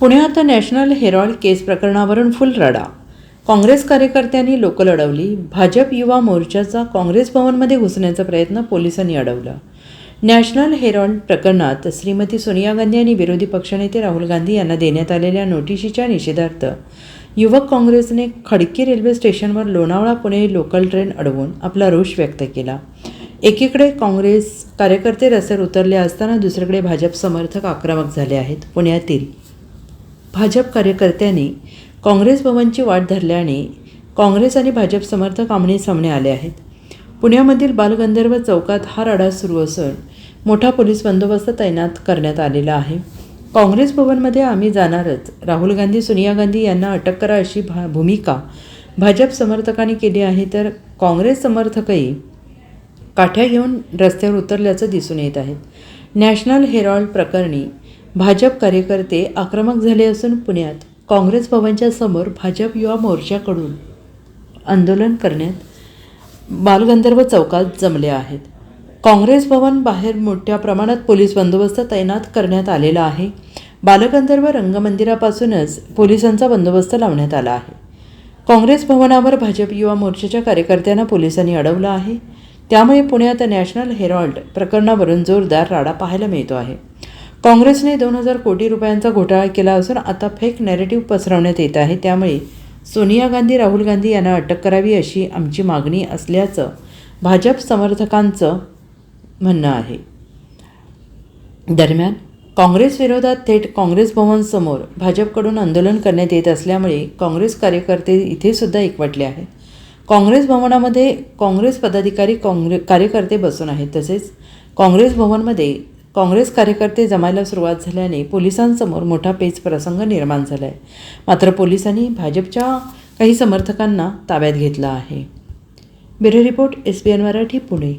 पुण्यात national Harold केस प्रकरणावरून फुल रडा काँग्रेस कार्यकर्त्यांनी लोकल लढवली. भाजप युवा मोर्चाचा काँग्रेस भवनमध्ये घुसण्याचा प्रयत्न पोलिसांनी अडवला. नॅशनल हेरॉल्ड प्रकरणात श्रीमती सोनिया गांधी आणि विरोधी पक्षनेते राहुल गांधी यांना देण्यात आलेल्या नोटिशीच्या निषेधार्थ युवक काँग्रेसने खडकी रेल्वे स्टेशनवर लोणावळा पुणे लोकल ट्रेन अडवून आपला रोष व्यक्त केला. एकीकडे काँग्रेस कार्यकर्ते रस्त्यावर उतरले असताना दुसरीकडे भाजप समर्थक आक्रमक झाले आहेत. पुण्यातील भाजप कार्यकर्त्यांनी काँग्रेस भवनची वाट धरल्याने काँग्रेस आणि भाजप समर्थक आमने सामने आले आहेत. पुण्यामधील बालगंधर्व चौकात हा रडा सुरू असून मोठा पोलीस बंदोबस्त तैनात करण्यात आलेला आहे. काँग्रेस भवनमध्ये आम्ही जाणारच. राहुल गांधी सोनिया गांधी यांना अटक करा अशी भा भूमिका भाजप समर्थकांनी केली आहे तर काँग्रेस समर्थकही काठ्या घेऊन रस्त्यावर उतरल्याचं दिसून येत आहेत नॅशनल हेरॉल्ड प्रकरणी भाजप कार्यकर्ते आक्रमक झाले असून पुण्यात काँग्रेस भवनच्या समोर भाजप युवा मोर्चाकडून आंदोलन करण्यात बालगंधर्व चौकात जमले आहेत. काँग्रेस भवन बाहेर मोठ्या प्रमाणात पोलीस बंदोबस्त तैनात करण्यात आलेला आहे. बालगंधर्व रंगमंदिरापासूनच पोलिसांचा बंदोबस्त लावण्यात आला आहे. काँग्रेस भवनावर भाजप युवा मोर्चाच्या कार्यकर्त्यांना पोलिसांनी अडवलं आहे. त्यामुळे पुण्यात नॅशनल हेरॉल्ड प्रकरणावरून जोरदार राडा पाहायला मिळतो आहे. काँग्रेसने दोन हजार कोटी रुपयांचा घोटाळा केला असून आता फेक नॅरेटिव्ह पसरवण्यात येत आहे. त्यामुळे सोनिया गांधी राहुल गांधी यांना अटक करावी अशी आमची मागणी असल्याचं भाजप समर्थकांचं म्हणणं आहे. दरम्यान काँग्रेसविरोधात थेट काँग्रेस भवनसमोर भाजपकडून आंदोलन करण्यात येत असल्यामुळे काँग्रेस कार्यकर्ते इथेसुद्धा एकवटले आहेत. काँग्रेस भवनामध्ये काँग्रेस पदाधिकारी काँग्रे कार्यकर्ते बसून आहेत. तसेच काँग्रेस भवनमध्ये काँग्रेस कार्यकर्ते जमायला सुरुवात झाल्याने पोलिसांसमोर मोठा पेच प्रसंग निर्माण झाला आहे मात्र पोलिसांनी भाजपच्या काही समर्थकांना ताब्यात घेतलं आहे. Bureau report S B N Marathi Pune.